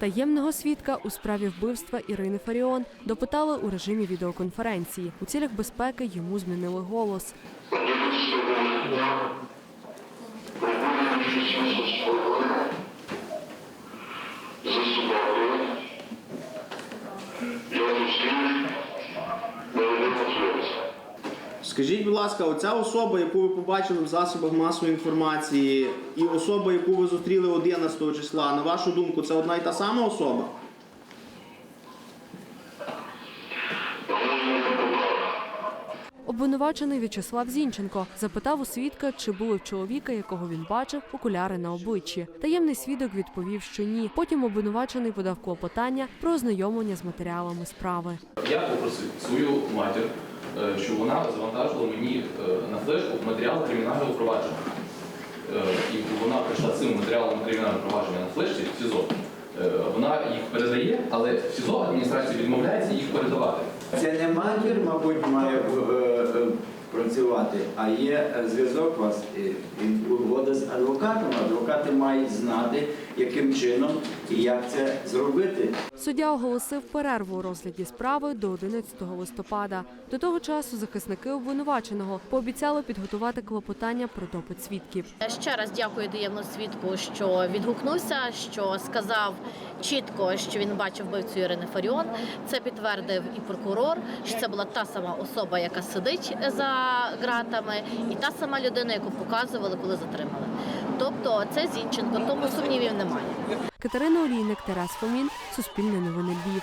Таємного свідка у справі вбивства Ірини Фаріон допитали у режимі відеоконференції. У цілях безпеки йому змінили голос. за Скажіть, будь ласка, оця особа, яку ви побачили в засобах масової інформації, і особа, яку ви зустріли 11 числа, на вашу думку, це одна і та сама особа? Обвинувачений В'ячеслав Зінченко запитав у свідка, чи були в чоловіка, якого він бачив, окуляри на обличчі. Таємний свідок відповів, що ні. Потім обвинувачений подав клопотання про ознайомлення з матеріалами справи. Я попросив свою матір, е, щоб вона завантажила мені е, на флешку матеріал кримінального провадження. Е, І вона прийшла цим матеріалом кримінального провадження на флешці в СІЗО. Вона їх передає, але в СІЗО адміністрація відмовляється їх передавати. Це не матір, мабуть, має працювати, а є зв'язок вас і угода з адвокатом. Адвокати мають знати, яким чином і як це зробити. Суддя оголосив перерву у розгляді справи до 11 листопада. До того часу захисники обвинуваченого пообіцяли підготувати клопотання про допит свідків. Ще раз дякую таємному свідку, що відгукнувся, що сказав чітко, що він бачив вбивцю Ірини Фаріон. Це підтвердив і прокурор, що це була та сама особа, яка сидить за ґратами, і та сама людина, яку показували, коли затримали. Тобто це Зінченко, тому сумнівів немає. Катерина Олійник, Тарас Фомін, Суспільне новини Львів.